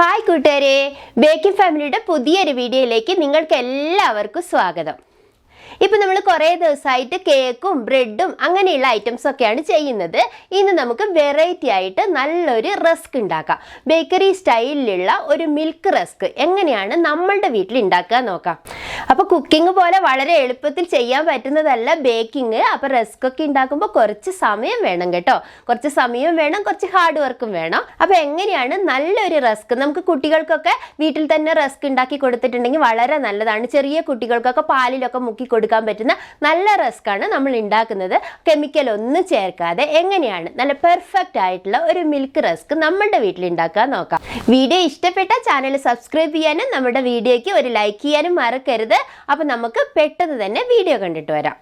Hi കൂട്ടുകാരെ baking ഫാമിലിയുടെ പുതിയൊരു വീഡിയോയിലേക്ക് നിങ്ങൾക്ക് എല്ലാവർക്കും സ്വാഗതം. ഇപ്പം നമ്മൾ കുറേ ദിവസമായിട്ട് കേക്കും ബ്രെഡും അങ്ങനെയുള്ള ഐറ്റംസ് ഒക്കെയാണ് ചെയ്യുന്നത്. ഇന്ന് നമുക്ക് വെറൈറ്റി ആയിട്ട് നല്ലൊരു റസ്ക് ഉണ്ടാക്കാം. ബേക്കറി സ്റ്റൈലിലുള്ള ഒരു മിൽക്ക് റസ്ക് എങ്ങനെയാണ് നമ്മളുടെ വീട്ടിൽ ഉണ്ടാക്കുക നോക്കാം. അപ്പോൾ കുക്കിംഗ് പോലെ വളരെ എളുപ്പത്തിൽ ചെയ്യാൻ പറ്റുന്നതല്ല ബേക്കിംഗ് അപ്പോൾ റസ്ക് ഒക്കെ ഉണ്ടാക്കുമ്പോൾ കുറച്ച് സമയം വേണം കേട്ടോ. കുറച്ച് സമയം വേണം കുറച്ച് ഹാർഡ് വർക്കും വേണം. അപ്പോൾ എങ്ങനെയാണ് നല്ലൊരു റസ്ക് നമുക്ക് കുട്ടികൾക്കൊക്കെ വീട്ടിൽ തന്നെ റസ്ക് ഉണ്ടാക്കി കൊടുത്തിട്ടുണ്ടെങ്കിൽ വളരെ നല്ലതാണ്. ചെറിയ കുട്ടികൾക്കൊക്കെ പാലിലൊക്കെ മുക്കി കൊടുക്കാൻ പറ്റുന്ന നല്ല റസ്ക് ആണ് നമ്മൾ ഉണ്ടാക്കുന്നത് കെമിക്കൽ ഒന്നും ചേർക്കാതെ എങ്ങനെയാണ് നല്ല പെർഫെക്റ്റ് ആയിട്ടുള്ള ഒരു മിൽക്ക് റസ്ക് നമ്മളുടെ വീട്ടിൽ ഉണ്ടാക്കാൻ നോക്കാം. വീഡിയോ ഇഷ്ടപ്പെട്ട ചാനൽ സബ്സ്ക്രൈബ് ചെയ്യാനും നമ്മുടെ വീഡിയോയ്ക്ക് ഒരു ലൈക്ക് ചെയ്യാനും മറക്കരുത്. അപ്പോൾ നമുക്ക് പെട്ടെന്ന് തന്നെ വീഡിയോ കണ്ടിട്ട് വരാം.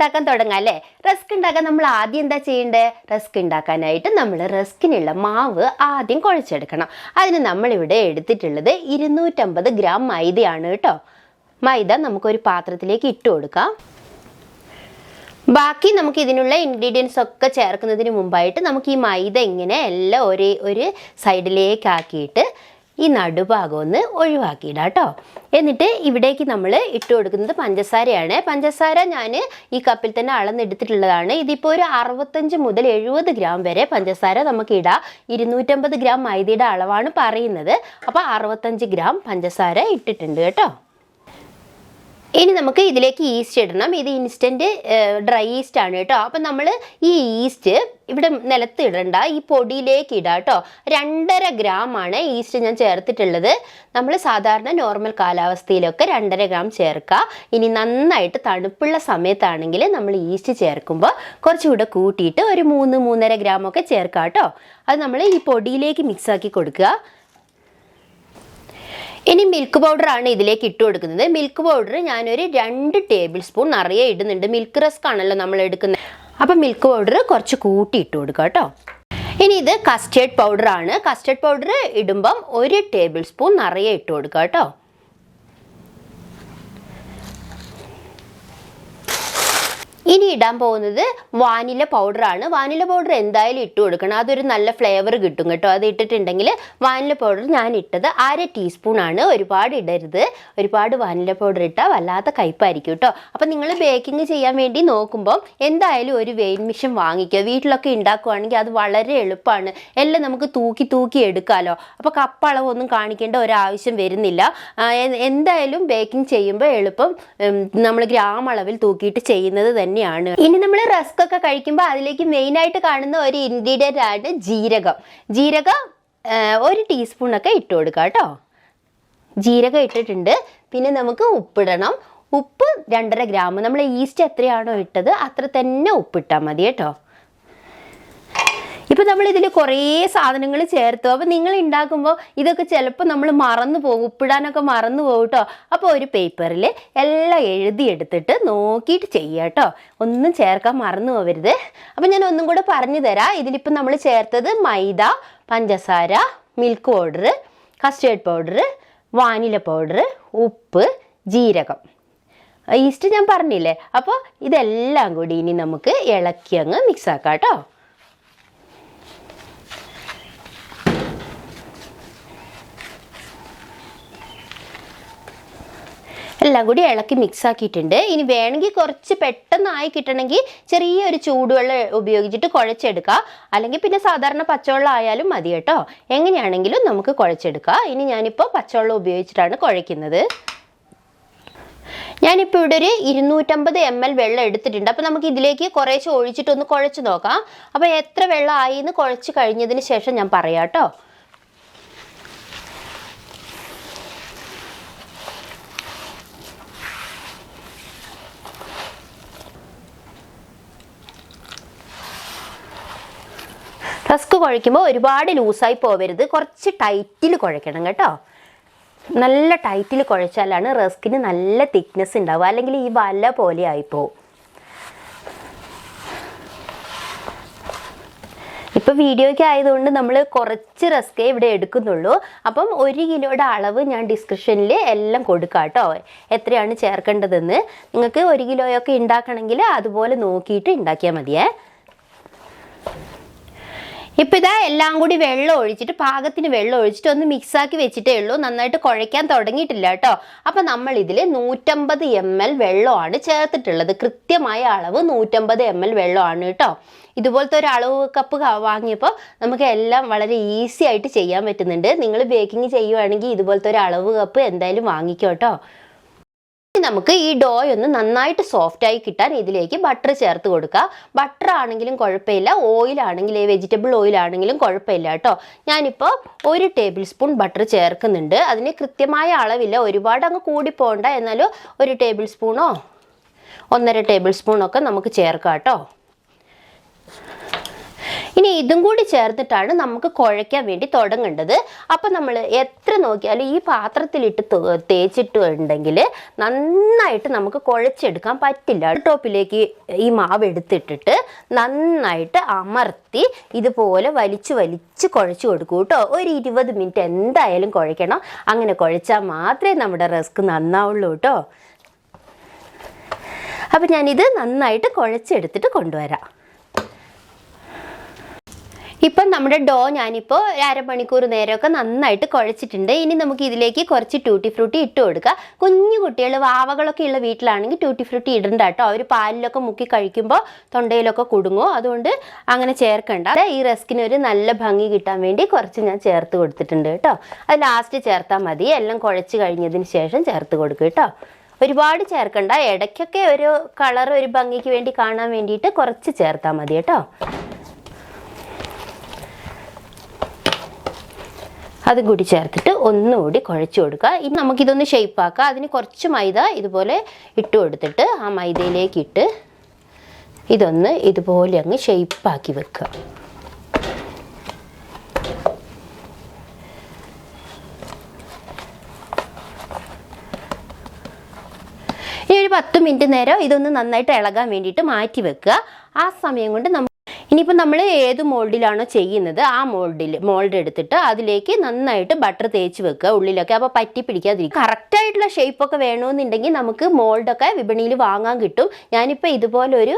ഉണ്ടാക്കാൻ തുടങ്ങാം അല്ലേ? റസ്ക് ഉണ്ടാക്കാൻ നമ്മൾ ആദ്യം എന്താ ചെയ്യേണ്ടത് റസ്ക് ഉണ്ടാക്കാനായിട്ട് നമ്മൾ റസ്കിനുള്ള മാവ് ആദ്യം കുഴച്ചെടുക്കണം. അതിന് നമ്മളിവിടെ എടുത്തിട്ടുള്ളത് ഇരുന്നൂറ്റമ്പത് ഗ്രാം മൈദയാണ് കേട്ടോ. മൈദ നമുക്കൊരു പാത്രത്തിലേക്ക് ഇട്ട് കൊടുക്കാം. ബാക്കി നമുക്ക് ഇതിനുള്ള ഇൻഗ്രീഡിയൻസ് ഒക്കെ ചേർക്കുന്നതിന് മുമ്പായിട്ട് നമുക്ക് ഈ മൈദ ഇങ്ങനെ എല്ലാം ഒരേ ഒരു സൈഡിലേക്ക് ആക്കിയിട്ട് ഈ നടുഭാഗം ഒന്ന് ഒഴിവാക്കിയിടാം കേട്ടോ. എന്നിട്ട് ഇവിടേക്ക് നമ്മൾ ഇട്ട് കൊടുക്കുന്നത് പഞ്ചസാരയാണ്. പഞ്ചസാര ഞാൻ ഈ കപ്പിൽ തന്നെ അളന്നെടുത്തിട്ടുള്ളതാണ്. ഇതിപ്പോൾ ഒരു അറുപത്തഞ്ച് മുതൽ എഴുപത് ഗ്രാം വരെ പഞ്ചസാര നമുക്ക് ഇടാം. ഇരുന്നൂറ്റമ്പത് ഗ്രാം മൈദയുടെ അളവാണ് പറയുന്നത്. അപ്പോൾ അറുപത്തഞ്ച് ഗ്രാം പഞ്ചസാര ഇട്ടിട്ടുണ്ട് കേട്ടോ. ഇനി നമുക്ക് ഇതിലേക്ക് ഈസ്റ്റ് ഇടണം. ഇത് ഇൻസ്റ്റന്റ് ഡ്രൈ ഈസ്റ്റ് ആണ് കേട്ടോ. അപ്പം നമ്മൾ ഈ ഈസ്റ്റ് ഇവിടെ നിലത്ത് ഇടണ്ട. ഈ പൊടിയിലേക്ക് ഇടാം കേട്ടോ. രണ്ടര ഗ്രാം ആണ് ഈസ്റ്റ് ഞാൻ ചേർത്തിട്ടുള്ളത്. നമ്മൾ സാധാരണ നോർമൽ കാലാവസ്ഥയിലൊക്കെ രണ്ടര ഗ്രാം ചേർക്കുക ഇനി നന്നായിട്ട് തണുപ്പുള്ള സമയത്താണെങ്കിൽ നമ്മൾ ഈസ്റ്റ് ചേർക്കുമ്പോൾ കുറച്ചുകൂടെ കൂട്ടിയിട്ട് ഒരു മൂന്ന് മൂന്നര ഗ്രാം ഒക്കെ ചേർക്കാം കേട്ടോ. അത് നമ്മൾ ഈ പൊടിയിലേക്ക് മിക്സാക്കി കൊടുക്കുക. ഇനി മിൽക്ക് പൗഡർ ആണ് ഇതിലേക്ക് ഇട്ട് കൊടുക്കുന്നത്. മിൽക്ക് പൗഡർ ഞാനൊരു രണ്ട് ടേബിൾ സ്പൂൺ നിറയെ ഇടുന്നുണ്ട്. മിൽക്ക് റസ്ക് ആണല്ലോ നമ്മൾ എടുക്കുന്നത്. അപ്പം മിൽക്ക് പൗഡർ കുറച്ച് കൂട്ടി ഇട്ട് കൊടുക്കുക കേട്ടോ. ഇനി ഇത് കസ്റ്റേർഡ് ആണ്. കസ്റ്റേർഡ് പൗഡർ ഇടുമ്പം ഒരു ടേബിൾ സ്പൂൺ നിറയെ ഇട്ട് കൊടുക്കുക കേട്ടോ. ഇനി ഇടാൻ പോകുന്നത് വാനില പൗഡർ ആണ്. വാനില പൗഡർ എന്തായാലും ഇട്ട് കൊടുക്കണം. അതൊരു നല്ല ഫ്ലേവർ കിട്ടും കേട്ടോ. അത് ഇട്ടിട്ടുണ്ടെങ്കിൽ വാനില പൗഡർ ഞാൻ ഇട്ടത് അര ടീസ്പൂൺ ആണ്. ഒരുപാട് ഇടരുത്. ഒരുപാട് വാനില പൗഡർ ഇട്ടാൽ വല്ലാത്ത കയ്പായിരിക്കും കേട്ടോ. അപ്പം നിങ്ങൾ ബേക്കിംഗ് ചെയ്യാൻ വേണ്ടി നോക്കുമ്പോൾ എന്തായാലും ഒരു വെയിൻ മിഷൻ വാങ്ങിക്കുക വീട്ടിലൊക്കെ ഉണ്ടാക്കുവാണെങ്കിൽ അത് വളരെ എളുപ്പമാണ്. എല്ലാം നമുക്ക് തൂക്കി തൂക്കി എടുക്കാമല്ലോ അപ്പോൾ കപ്പളവൊന്നും കാണിക്കേണ്ട ഒരാവശ്യം വരുന്നില്ല. എന്തായാലും ബേക്കിംഗ് ചെയ്യുമ്പോൾ എളുപ്പം നമ്മൾ ഗ്രാം അളവിൽ തൂക്കിയിട്ട് ചെയ്യുന്നത് തന്നെയാണ്. ഇനി നമ്മൾ റസ്ക് ഒക്കെ കഴിക്കുമ്പോൾ അതിലേക്ക് മെയിനായിട്ട് കാണുന്ന ഒരു ഇൻഗ്രീഡിയന്റ് ആണ് ജീരകം. ജീരകം ഒരു ടീസ്പൂണൊക്കെ ഇട്ട് കൊടുക്കുക കേട്ടോ ജീരകം ഇട്ടിട്ടുണ്ട്. പിന്നെ നമുക്ക് ഉപ്പിടണം. ഉപ്പ് രണ്ടര ഗ്രാം. നമ്മൾ ഈസ്റ്റ് എത്രയാണോ ഇട്ടത് അത്ര തന്നെ ഉപ്പിട്ടാൽ മതി കേട്ടോ. ഇപ്പം നമ്മൾ ഇതിൽ കുറേ സാധനങ്ങൾ ചേർത്തു. അപ്പോൾ നിങ്ങൾ ഉണ്ടാക്കുമ്പോൾ ഇതൊക്കെ ചിലപ്പോൾ നമ്മൾ മറന്നു പോകും. ഉപ്പിടാനൊക്കെ മറന്നു പോകും കേട്ടോ അപ്പോൾ ഒരു പേപ്പറിൽ എല്ലാം എഴുതിയെടുത്തിട്ട് നോക്കിയിട്ട് ചെയ്യുക കേട്ടോ ഒന്നും ചേർക്കാൻ മറന്നു പോകരുത് അപ്പോൾ ഞാൻ ഒന്നും കൂടെ പറഞ്ഞു തരാം. ഇതിലിപ്പം നമ്മൾ ചേർത്തത് മൈദ പഞ്ചസാര milk powder custard powder vanilla powder ഉപ്പ് ജീരകം. ഈസ്റ്റ് ഞാൻ പറഞ്ഞില്ലേ? അപ്പോൾ ഇതെല്ലാം കൂടി ഇനി നമുക്ക് ഇളക്കി അങ്ങ് മിക്സ് ആക്കാം കേട്ടോ എല്ലാം കൂടി ഇളക്കി മിക്സ് ആക്കിയിട്ടുണ്ട്. ഇനി വേണമെങ്കിൽ കുറച്ച് പെട്ടെന്നായി കിട്ടണമെങ്കിൽ ചെറിയൊരു ചൂടുവെള്ളം ഉപയോഗിച്ചിട്ട് കുഴച്ചെടുക്കുക അല്ലെങ്കിൽ പിന്നെ സാധാരണ പച്ചവെള്ളം ആയാലും മതി കേട്ടോ. എങ്ങനെയാണെങ്കിലും നമുക്ക് കുഴച്ചെടുക്കാം. ഇനി ഞാനിപ്പോൾ പച്ചവെള്ളം ഉപയോഗിച്ചിട്ടാണ് കുഴയ്ക്കുന്നത്. ഞാനിപ്പോൾ ഇവിടെ ഒരു ഇരുന്നൂറ്റമ്പത് എം എൽ വെള്ളം എടുത്തിട്ടുണ്ട്. അപ്പോൾ നമുക്ക് ഇതിലേക്ക് കുറേശ്ശെ ഒഴിച്ചിട്ടൊന്ന് കുഴച്ച് നോക്കാം. അപ്പോൾ എത്ര വെള്ളം ആയി എന്ന് കുഴച്ച് കഴിഞ്ഞതിന് ശേഷം ഞാൻ പറയാം കേട്ടോ. റസ്ക് കുഴയ്ക്കുമ്പോൾ ഒരുപാട് ലൂസായി പോവരുത്. കുറച്ച് ടൈറ്റിൽ കുഴയ്ക്കണം കേട്ടോ. നല്ല ടൈറ്റിൽ കുഴച്ചാലാണ് റസ്കിന് നല്ല തിക്നെസ് ഉണ്ടാവുക. അല്ലെങ്കിൽ ഈ വല പോലെ ആയിപ്പോവും. ഇപ്പം വീഡിയോയ്ക്ക് ആയതുകൊണ്ട് നമ്മൾ കുറച്ച് റസ്കേ ഇവിടെ എടുക്കുന്നുള്ളൂ. അപ്പം ഒരു കിലോയുടെ അളവ് ഞാൻ ഡിസ്ക്രിപ്ഷനിൽ എല്ലാം കൊടുക്കാം കേട്ടോ. എത്രയാണ് ചേർക്കേണ്ടതെന്ന്. നിങ്ങൾക്ക് ഒരു കിലോയൊക്കെ ഉണ്ടാക്കണമെങ്കിൽ അതുപോലെ നോക്കിയിട്ട് ഉണ്ടാക്കിയാൽ മതിയേ. ഇപ്പം ഇതാ എല്ലാം കൂടി വെള്ളം ഒഴിച്ചിട്ട് പാകത്തിന് വെള്ളം ഒഴിച്ചിട്ട് ഒന്ന് മിക്സാക്കി വെച്ചിട്ടേ ഉള്ളൂ. നന്നായിട്ട് കുഴയ്ക്കാൻ തുടങ്ങിയിട്ടില്ല കേട്ടോ. അപ്പം നമ്മൾ ഇതിൽ നൂറ്റമ്പത് എം എൽ വെള്ളമാണ് ചേർത്തിട്ടുള്ളത്. കൃത്യമായ അളവ് നൂറ്റമ്പത് എം എൽ വെള്ളമാണ് കേട്ടോ. ഇതുപോലത്തെ ഒരു അളവ് കപ്പ് വാങ്ങിയപ്പോൾ നമുക്ക് എല്ലാം വളരെ ഈസി ആയിട്ട് ചെയ്യാൻ പറ്റുന്നുണ്ട്. നിങ്ങൾ ബേക്കിംഗ് ചെയ്യുവാണെങ്കിൽ ഇതുപോലത്തെ ഒരു അളവ് കപ്പ് എന്തായാലും വാങ്ങിക്കോ കേട്ടോ. ഇനി നമുക്ക് ഈ ഡോയ് ഒന്ന് നന്നായിട്ട് സോഫ്റ്റ് ആയി കിട്ടാൻ ഇതിലേക്ക് ബട്ടർ ചേർത്ത് കൊടുക്കുക ബട്ടർ ആണെങ്കിലും കുഴപ്പമില്ല. ഓയിൽ ആണെങ്കിലും വെജിറ്റബിൾ ഓയിൽ ആണെങ്കിലും കുഴപ്പമില്ല കേട്ടോ. ഞാനിപ്പോൾ ഒരു ടേബിൾ സ്പൂൺ ബട്ടർ ചേർക്കുന്നുണ്ട്. അതിന് കൃത്യമായ അളവില്ല. ഒരുപാട് അങ്ങ് കൂടി പോകണ്ട എന്നാലും ഒരു ടേബിൾ സ്പൂണോ ഒന്നര ടേബിൾ സ്പൂണൊക്കെ നമുക്ക് ചേർക്കാം കേട്ടോ. ഇനി ഇതും കൂടി ചേർത്തിട്ടാണ് നമുക്ക് കുഴയ്ക്കാൻ വേണ്ടി തുടങ്ങേണ്ടത്. അപ്പം നമ്മൾ എത്ര നോക്കിയാലും ഈ പാത്രത്തിലിട്ട് തേച്ചിട്ടുണ്ടെങ്കിൽ നന്നായിട്ട് നമുക്ക് കുഴച്ചെടുക്കാൻ പറ്റില്ല. ടോപ്പിലേക്ക് ഈ മാവ് എടുത്തിട്ടിട്ട് നന്നായിട്ട് അമർത്തി ഇതുപോലെ വലിച്ചു വലിച്ച് കുഴച്ച് കൊടുക്കൂ കേട്ടോ. ഒരു ഇരുപത് മിനിറ്റ് എന്തായാലും കുഴയ്ക്കണം. അങ്ങനെ കുഴച്ചാൽ മാത്രമേ നമ്മുടെ റിസ്ക് നന്നാവുള്ളൂ കേട്ടോ. അപ്പം ഞാനിത് നന്നായിട്ട് കുഴച്ചെടുത്തിട്ട് കൊണ്ടുവരാം. ഇപ്പം നമ്മുടെ ഡോ ഞാനിപ്പോൾ അരമണിക്കൂർ നേരമൊക്കെ നന്നായിട്ട് കുഴച്ചിട്ടുണ്ട്. ഇനി നമുക്ക് ഇതിലേക്ക് കുറച്ച് ട്യൂട്ടി ഫ്രൂട്ടി ഇട്ട് കൊടുക്കുക കുഞ്ഞു കുട്ടികൾ വാവകളൊക്കെ ഉള്ള വീട്ടിലാണെങ്കിൽ ട്യൂട്ടി ഫ്രൂട്ടി ഇടണ്ട കേട്ടോ. അവർ പാലിലൊക്കെ മുക്കി കഴിക്കുമ്പോൾ തൊണ്ടയിലൊക്കെ കുടുങ്ങും. അതുകൊണ്ട് അങ്ങനെ ചേർക്കണ്ട. ഈ റസ്കിന് ഒരു നല്ല ഭംഗി കിട്ടാൻ വേണ്ടി കുറച്ച് ഞാൻ ചേർത്ത് കൊടുത്തിട്ടുണ്ട് കേട്ടോ. അത് ലാസ്റ്റ് ചേർത്താൽ മതി. എല്ലാം കുഴച്ച് കഴിഞ്ഞതിന് ശേഷം ചേർത്ത് കൊടുക്കുക കേട്ടോ. ഒരുപാട് ചേർക്കണ്ട. ഇടയ്ക്കൊക്കെ ഒരു കളർ ഒരു ഭംഗിക്ക് വേണ്ടി കാണാൻ വേണ്ടിയിട്ട് കുറച്ച് ചേർത്താൽ മതി കേട്ടോ. അതും കൂടി ചേർത്തിട്ട് ഒന്നുകൂടി കുഴച്ച് കൊടുക്കുക. ഇനി നമുക്കിതൊന്ന് ഷേപ്പാക്കുക അതിന് കുറച്ച് മൈദ ഇതുപോലെ ഇട്ട് കൊടുത്തിട്ട് ആ മൈദയിലേക്ക് ഇട്ട് ഇതൊന്ന് ഇതുപോലെ അങ്ങ് ഷേപ്പാക്കി വെക്കുക. ഇനി ഒരു പത്ത് മിനിറ്റ് നേരം ഇതൊന്ന് നന്നായിട്ട് ഇളകാൻ വേണ്ടിയിട്ട് മാറ്റി വെക്കുക. ആ സമയം കൊണ്ട് നമ്മൾ ഇനിയിപ്പോൾ നമ്മൾ ഏത് മോൾഡിലാണോ ചെയ്യുന്നത് ആ മോൾഡിൽ മോൾഡ് എടുത്തിട്ട് അതിലേക്ക് നന്നായിട്ട് ബട്ടർ തേച്ച് വെക്കുക ഉള്ളിലൊക്കെ. അപ്പോൾ പറ്റി പിടിക്കാതിരിക്കും കറക്റ്റായിട്ടുള്ള ഷേപ്പൊക്കെ വേണമെന്നുണ്ടെങ്കിൽ നമുക്ക് മോൾഡൊക്കെ വിപണിയിൽ വാങ്ങാൻ കിട്ടും. ഞാനിപ്പോൾ ഇതുപോലെ ഒരു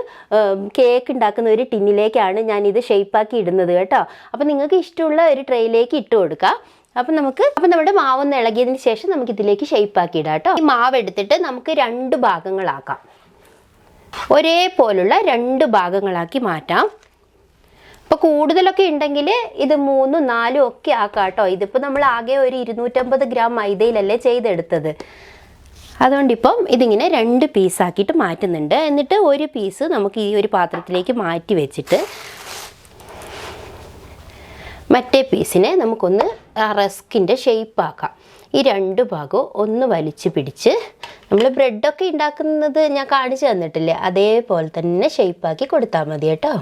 കേക്ക് ഉണ്ടാക്കുന്ന ഒരു ടിന്നിലേക്കാണ് ഞാനിത് ഷേപ്പാക്കി ഇടുന്നത് കേട്ടോ. അപ്പോൾ നിങ്ങൾക്ക് ഇഷ്ടമുള്ള ഒരു ട്രേയിലേക്ക് ഇട്ട് കൊടുക്കുക അപ്പം നമുക്ക് അപ്പം നമ്മുടെ മാവൊന്ന് ഇളകിയതിന് ശേഷം നമുക്ക് ഇതിലേക്ക് ഷേപ്പാക്കി ഇടാം കേട്ടോ. ഈ മാവ് എടുത്തിട്ട് നമുക്ക് രണ്ട് ഭാഗങ്ങളാക്കാം. ഒരേപോലുള്ള രണ്ട് ഭാഗങ്ങളാക്കി മാറ്റാം. ഇപ്പോൾ കൂടുതലൊക്കെ ഉണ്ടെങ്കിൽ ഇത് മൂന്നും നാലും ഒക്കെ ആക്കാം കേട്ടോ നമ്മൾ ആകെ ഒരു ഇരുന്നൂറ്റമ്പത് ഗ്രാം മൈദയിലല്ലേ ചെയ്തെടുത്തത്. അതുകൊണ്ടിപ്പം ഇതിങ്ങനെ രണ്ട് പീസാക്കിയിട്ട് മാറ്റുന്നുണ്ട്. എന്നിട്ട് ഒരു പീസ് നമുക്ക് ഈ ഒരു പാത്രത്തിലേക്ക് മാറ്റി വെച്ചിട്ട് മറ്റേ പീസിനെ നമുക്കൊന്ന് റസ്കിന്റെ ഷേപ്പാക്കാം ഈ രണ്ട് ഭാഗവും ഒന്ന് വലിച്ചു പിടിച്ച് നമ്മൾ ബ്രെഡൊക്കെ ഉണ്ടാക്കുന്നത് ഞാൻ കാണിച്ചു തന്നിട്ടില്ലേ? അതേപോലെ തന്നെ ഷേപ്പാക്കി കൊടുത്താൽ മതി കേട്ടോ.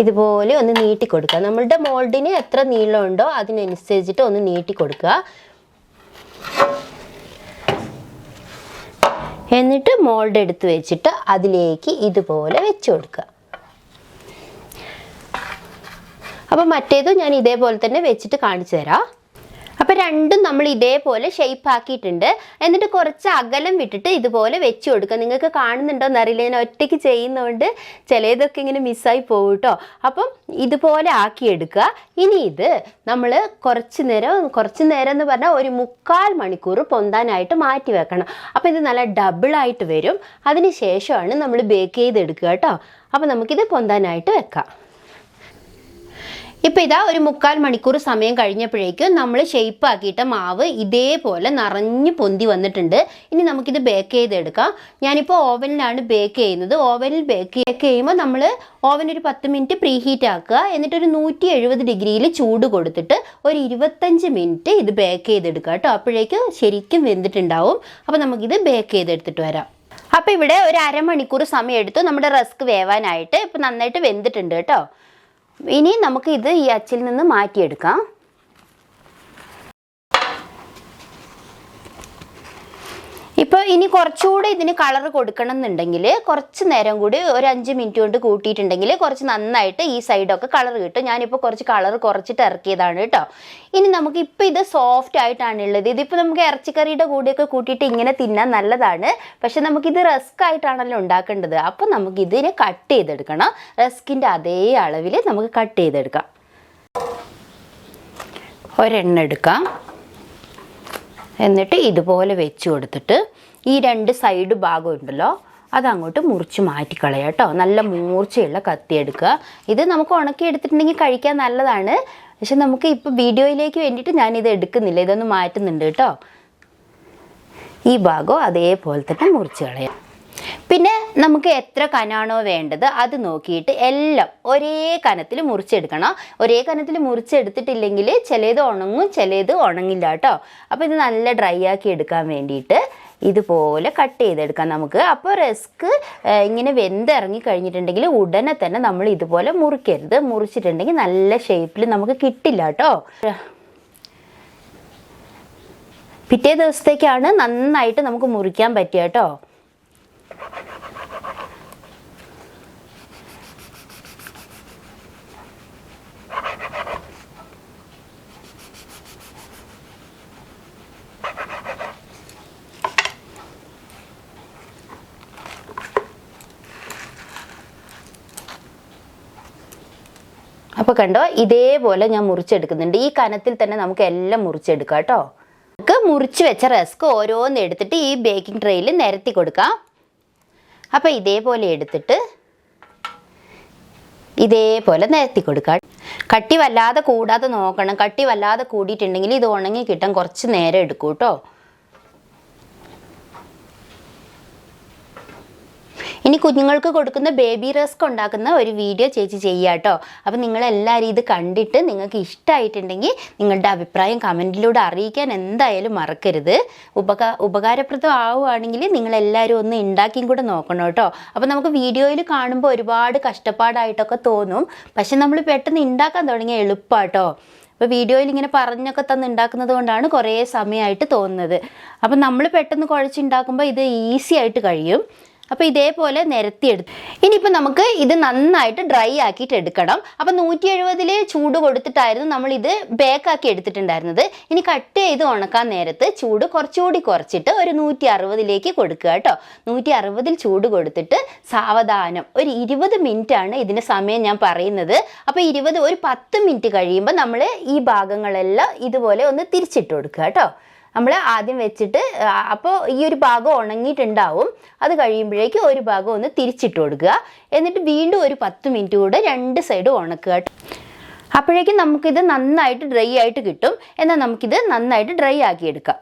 ഇതുപോലെ ഒന്ന് നീട്ടി കൊടുക്കുക. നമ്മളുടെ മോൾഡിന് എത്ര നീളമുണ്ടോ അതിനനുസരിച്ചിട്ട് ഒന്ന് നീട്ടി കൊടുക്കുക. എന്നിട്ട് മോൾഡ് എടുത്ത് വെച്ചിട്ട് അതിലേക്ക് ഇതുപോലെ വെച്ച് കൊടുക്കുക. അപ്പോൾ മറ്റേതും ഞാൻ ഇതേപോലെ തന്നെ വെച്ചിട്ട് കാണിച്ചു തരാം. അപ്പോൾ രണ്ടും നമ്മൾ ഇതേപോലെ ഷേപ്പ് ആക്കിയിട്ടുണ്ട്. എന്നിട്ട് കുറച്ച് അകലം വിട്ടിട്ട് ഇതുപോലെ വെച്ച് കൊടുക്കുക നിങ്ങൾക്ക് കാണുന്നുണ്ടോ എന്നറിയില്ല ഞാൻ ഒറ്റയ്ക്ക് ചെയ്യുന്നതുകൊണ്ട് ചിലതൊക്കെ ഇങ്ങനെ മിസ്സായി പോകും കേട്ടോ അപ്പം ഇതുപോലെ ആക്കിയെടുക്കുക. ഇനി ഇത് നമ്മൾ കുറച്ച് നേരം കുറച്ച് നേരം എന്ന് പറഞ്ഞാൽ ഒരു മുക്കാൽ മണിക്കൂർ പൊന്താനായിട്ട് മാറ്റി വെക്കണം. അപ്പോൾ ഇത് നല്ല ഡബിളായിട്ട് വരും. അതിന് ശേഷമാണ് നമ്മൾ ബേക്ക് ചെയ്തെടുക്കുക കേട്ടോ അപ്പോൾ നമുക്കിത് പൊന്താനായിട്ട് വെക്കാം. ഇപ്പം ഇതാ ഒരു മുക്കാൽ മണിക്കൂർ സമയം കഴിഞ്ഞപ്പോഴേക്കും നമ്മൾ ഷേപ്പ് ആക്കിയിട്ട മാവ് ഇതേപോലെ നിറഞ്ഞു പൊന്തി വന്നിട്ടുണ്ട്. ഇനി നമുക്കിത് ബേക്ക് ചെയ്തെടുക്കാം. ഞാനിപ്പോൾ ഓവനിലാണ് ബേക്ക് ചെയ്യുന്നത്. ഓവനിൽ ബേക്ക് ബേക്ക് ചെയ്യുമ്പോൾ നമ്മൾ ഓവൻ ഒരു പത്ത് മിനിറ്റ് പ്രീ ഹീറ്റ് ആക്കുക. എന്നിട്ട് ഒരു നൂറ്റി എഴുപത് ഡിഗ്രിയിൽ ചൂട് കൊടുത്തിട്ട് ഒരു ഇരുപത്തഞ്ച് മിനിറ്റ് ഇത് ബേക്ക് ചെയ്തെടുക്കുക കേട്ടോ. അപ്പോഴേക്കും ശരിക്കും വെന്തിട്ടുണ്ടാവും. അപ്പോൾ നമുക്കിത് ബേക്ക് ചെയ്തെടുത്തിട്ട് വരാം. അപ്പോൾ ഇവിടെ ഒരു അരമണിക്കൂർ സമയം എടുത്തു. നമ്മുടെ റസ്ക് വേവാനായിട്ട് ഇപ്പം നന്നായിട്ട് വെന്തിട്ടുണ്ട് കേട്ടോ. ഇനി നമുക്ക് ഇത് ഈ അച്ചിൽ നിന്ന് മാറ്റിയെടുക്കാം. ഇപ്പോൾ ഇനി കുറച്ചുകൂടെ ഇതിന് കളർ കൊടുക്കണം എന്നുണ്ടെങ്കിൽ കുറച്ച് നേരം കൂടി ഒരു അഞ്ച് മിനിറ്റ് കൊണ്ട് കൂട്ടിയിട്ടുണ്ടെങ്കിൽ കുറച്ച് നന്നായിട്ട് ഈ സൈഡൊക്കെ കളർ കിട്ടും. ഞാനിപ്പോൾ കുറച്ച് കളർ കുറച്ചിട്ട് ഇറക്കിയതാണ് കേട്ടോ. ഇനി നമുക്ക് ഇപ്പോൾ ഇത് സോഫ്റ്റ് ആയിട്ടാണ് ഉള്ളത്. ഇതിപ്പോൾ നമുക്ക് ഇറച്ചിക്കറിയുടെ കൂടെയൊക്കെ കൂട്ടിയിട്ട് ഇങ്ങനെ തിന്നാൻ നല്ലതാണ്. പക്ഷെ നമുക്കിത് റസ്ക് ആയിട്ടാണല്ലോ ഉണ്ടാക്കേണ്ടത്. അപ്പോൾ നമുക്ക് ഇതിനെ കട്ട് ചെയ്തെടുക്കണം. റസ്കിന്റെ അതേ അളവിൽ നമുക്ക് കട്ട് ചെയ്തെടുക്കാം. ഒരെണ്ണം എടുക്കാം. എന്നിട്ട് ഇതുപോലെ വെച്ച് കൊടുത്തിട്ട് ഈ രണ്ട് സൈഡ് ഭാഗം ഉണ്ടല്ലോ അതങ്ങോട്ട് മുറിച്ച് മാറ്റിക്കളയാം കേട്ടോ. നല്ല മൂർച്ചയുള്ള കത്തി എടുക്കുക. ഇത് നമുക്ക് ഉണക്കി എടുത്തിട്ടുണ്ടെങ്കിൽ കഴിക്കാൻ നല്ലതാണ്. പക്ഷെ നമുക്ക് ഇപ്പോൾ വീഡിയോയിലേക്ക് വേണ്ടിയിട്ട് ഞാനിത് എടുക്കുന്നില്ല. ഇതൊന്ന് മാറ്റുന്നുണ്ട് കേട്ടോ. ഈ ഭാഗം അതേപോലെ തന്നെ മുറിച്ച് കളയാം. പിന്നെ നമുക്ക് എത്ര കനാണോ വേണ്ടത് അത് നോക്കിയിട്ട് എല്ലാം ഒരേ കനത്തിൽ മുറിച്ചെടുക്കണം. ഒരേ കനത്തിൽ മുറിച്ചെടുത്തിട്ടില്ലെങ്കിൽ ചിലത് ഉണങ്ങും ചിലത് ഉണങ്ങില്ല കേട്ടോ. അപ്പോൾ ഇത് നല്ല ഡ്രൈ ആക്കി എടുക്കാൻ വേണ്ടിയിട്ട് ഇതുപോലെ കട്ട് ചെയ്തെടുക്കാം നമുക്ക്. അപ്പോൾ റിസ്ക് ഇങ്ങനെ വെന്തിറങ്ങി കഴിഞ്ഞിട്ടുണ്ടെങ്കിൽ ഉടനെ തന്നെ നമ്മൾ ഇതുപോലെ മുറിക്കരുത്. മുറിച്ചിട്ടുണ്ടെങ്കിൽ നല്ല ഷേപ്പിൽ നമുക്ക് കിട്ടില്ല കേട്ടോ. പിറ്റേ ദിവസത്തേക്കാണ് നന്നായിട്ട് നമുക്ക് മുറിക്കാൻ പറ്റുക കേട്ടോ. അപ്പോൾ കണ്ടോ ഇതേപോലെ ഞാൻ മുറിച്ചെടുക്കുന്നുണ്ട്. ഈ കനത്തിൽ തന്നെ നമുക്ക് എല്ലാം മുറിച്ചെടുക്കാം കേട്ടോ. നമുക്ക് മുറിച്ച് വെച്ച റസ്ക് ഓരോന്ന് എടുത്തിട്ട് ഈ ബേക്കിംഗ് ട്രേയിൽ നിരത്തി കൊടുക്കാം. അപ്പോൾ ഇതേപോലെ എടുത്തിട്ട് ഇതേപോലെ നിരത്തി കൊടുക്കുക. കട്ടി വല്ലാതെ കൂടാതെ നോക്കണം. കട്ടി വല്ലാതെ കൂടിയിട്ടുണ്ടെങ്കിൽ ഇത് ഉണങ്ങി കിട്ടാൻ കുറച്ച് നേരം എടുക്കും കേട്ടോ. ഇനി കുഞ്ഞുങ്ങൾക്ക് കൊടുക്കുന്ന ബേബി റസ്ക് ഉണ്ടാക്കുന്ന ഒരു വീഡിയോ ചേച്ചി ചെയ്യുക കേട്ടോ. അപ്പോൾ നിങ്ങളെല്ലാവരും ഇത് കണ്ടിട്ട് നിങ്ങൾക്ക് ഇഷ്ടമായിട്ടുണ്ടെങ്കിൽ നിങ്ങളുടെ അഭിപ്രായം കമന്റിലൂടെ അറിയിക്കാൻ എന്തായാലും മറക്കരുത്. ഉപകാ ഉപകാരപ്രദം ആവുകയാണെങ്കിൽ നിങ്ങളെല്ലാവരും ഒന്ന് ഉണ്ടാക്കിയും കൂടെ നോക്കണം കേട്ടോ. അപ്പോൾ നമുക്ക് വീഡിയോയിൽ കാണുമ്പോൾ ഒരുപാട് കഷ്ടപ്പാടായിട്ടൊക്കെ തോന്നും. പക്ഷെ നമ്മൾ പെട്ടെന്ന് ഉണ്ടാക്കാൻ തുടങ്ങിയ എളുപ്പമാട്ടോ അപ്പോൾ വീഡിയോയിൽ ഇങ്ങനെ പറഞ്ഞൊക്കെ തന്ന് ഉണ്ടാക്കുന്നത് കൊണ്ടാണ് കുറേ സമയമായിട്ട് തോന്നുന്നത്. അപ്പം നമ്മൾ പെട്ടെന്ന് കുഴച്ചുണ്ടാക്കുമ്പോൾ ഇത് ഈസി ആയിട്ട് കഴിയും. അപ്പോൾ ഇതേപോലെ നിരത്തിയെടുത്തു. ഇനിയിപ്പോൾ നമുക്ക് ഇത് നന്നായിട്ട് ഡ്രൈ ആക്കിയിട്ട് എടുക്കണം. അപ്പോൾ നൂറ്റി എഴുപതിൽ ചൂട് കൊടുത്തിട്ടായിരുന്നു നമ്മൾ ഇത് ബേക്കാക്കി എടുത്തിട്ടുണ്ടായിരുന്നത്. ഇനി കട്ട് ചെയ്ത് ഉണക്കാൻ നേരത്ത് ചൂട് കുറച്ചുകൂടി കുറച്ചിട്ട് ഒരു നൂറ്റി അറുപതിലേക്ക് കൊടുക്കുക കേട്ടോ. നൂറ്റി അറുപതിൽ ചൂട് കൊടുത്തിട്ട് സാവധാനം. ഒരു ഇരുപത് ആണ് ഇതിന്റെ സമയം ഞാൻ പറയുന്നത്. അപ്പോൾ ഇരുപത് ഒരു പത്ത് മിനിറ്റ് കഴിയുമ്പോൾ നമ്മൾ ഈ ഭാഗങ്ങളെല്ലാം ഇതുപോലെ ഒന്ന് തിരിച്ചിട്ട് കൊടുക്കുക കേട്ടോ. നമ്മൾ ആദ്യം വെച്ചിട്ട് അപ്പോൾ ഈ ഒരു ഭാഗം ഉണങ്ങിയിട്ടുണ്ടാവും. അത് കഴിയുമ്പോഴേക്കും ഒരു ഭാഗം ഒന്ന് തിരിച്ചിട്ട് കൊടുക്കുക. എന്നിട്ട് വീണ്ടും ഒരു പത്ത് മിനിറ്റ് കൂടെ രണ്ട് സൈഡും ഉണക്കുക അപ്പോഴേക്കും നമുക്കിത് നന്നായിട്ട് ഡ്രൈ ആയിട്ട് കിട്ടും. എന്നാൽ നമുക്കിത് നന്നായിട്ട് ഡ്രൈ ആക്കി എടുക്കാം.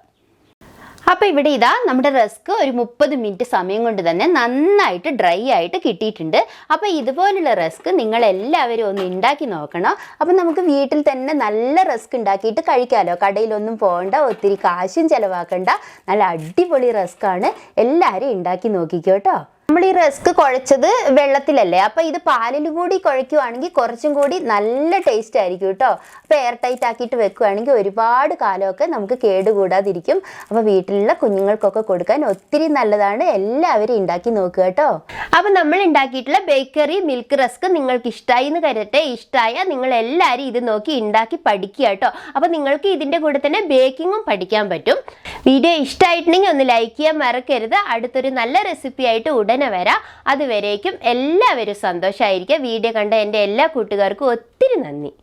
അപ്പോൾ ഇവിടെ ഇതാ നമ്മുടെ റസ്ക് ഒരു മുപ്പത് മിനിറ്റ് സമയം കൊണ്ട് തന്നെ നന്നായിട്ട് ഡ്രൈ ആയിട്ട് കിട്ടിയിട്ടുണ്ട്. അപ്പോൾ ഇതുപോലുള്ള റസ്ക് നിങ്ങൾ എല്ലാവരും ഒന്ന് ഉണ്ടാക്കി നോക്കണം. അപ്പോൾ നമുക്ക് വീട്ടിൽ തന്നെ നല്ല റസ്ക് ഉണ്ടാക്കിയിട്ട് കഴിക്കാമല്ലോ കടയിലൊന്നും പോകണ്ട ഒത്തിരി കാശും ചിലവാക്കണ്ട. നല്ല അടിപൊളി റസ്ക്കാണ് എല്ലാവരും ഉണ്ടാക്കി നോക്കിക്കോ കേട്ടോ നമ്മൾ ഈ റസ്ക് കുഴച്ചത് വെള്ളത്തിലല്ലേ. അപ്പോൾ ഇത് പാലിൽ കൂടി കുഴയ്ക്കുവാണെങ്കിൽ കുറച്ചും കൂടി നല്ല ടേസ്റ്റ് ആയിരിക്കും കേട്ടോ. അപ്പോൾ എയർ ടൈറ്റ് ആക്കിയിട്ട് വെക്കുവാണെങ്കിൽ ഒരുപാട് കാലമൊക്കെ നമുക്ക് കേടുകൂടാതിരിക്കും. അപ്പോൾ വീട്ടിലുള്ള കുഞ്ഞുങ്ങൾക്കൊക്കെ കൊടുക്കാൻ ഒത്തിരി നല്ലതാണ്. എല്ലാവരും ഉണ്ടാക്കി നോക്കുക കേട്ടോ. അപ്പൊ നമ്മൾ ഉണ്ടാക്കിയിട്ടുള്ള ബേക്കറി മിൽക്ക് റസ്ക് നിങ്ങൾക്ക് ഇഷ്ടമായി എന്ന് കരുതട്ടെ. ഇഷ്ടമായ നിങ്ങൾ എല്ലാവരും ഇത് നോക്കി ഉണ്ടാക്കി പഠിക്കുക കേട്ടോ. അപ്പൊ നിങ്ങൾക്ക് ഇതിന്റെ കൂടെ തന്നെ ബേക്കിങ്ങും പഠിക്കാൻ പറ്റും. വീഡിയോ ഇഷ്ടമായിട്ടുണ്ടെങ്കിൽ ഒന്ന് ലൈക്ക് ചെയ്യാൻ മറക്കരുത്. അടുത്തൊരു നല്ല റെസിപ്പി ആയിട്ട് ഉടനെ വരാം. അതുവരേക്കും എല്ലാവരും സന്തോഷമായിരിക്കുക വീഡിയോ കണ്ട എന്റെ എല്ലാ കൂട്ടുകാർക്കും ഒത്തിരി നന്ദി.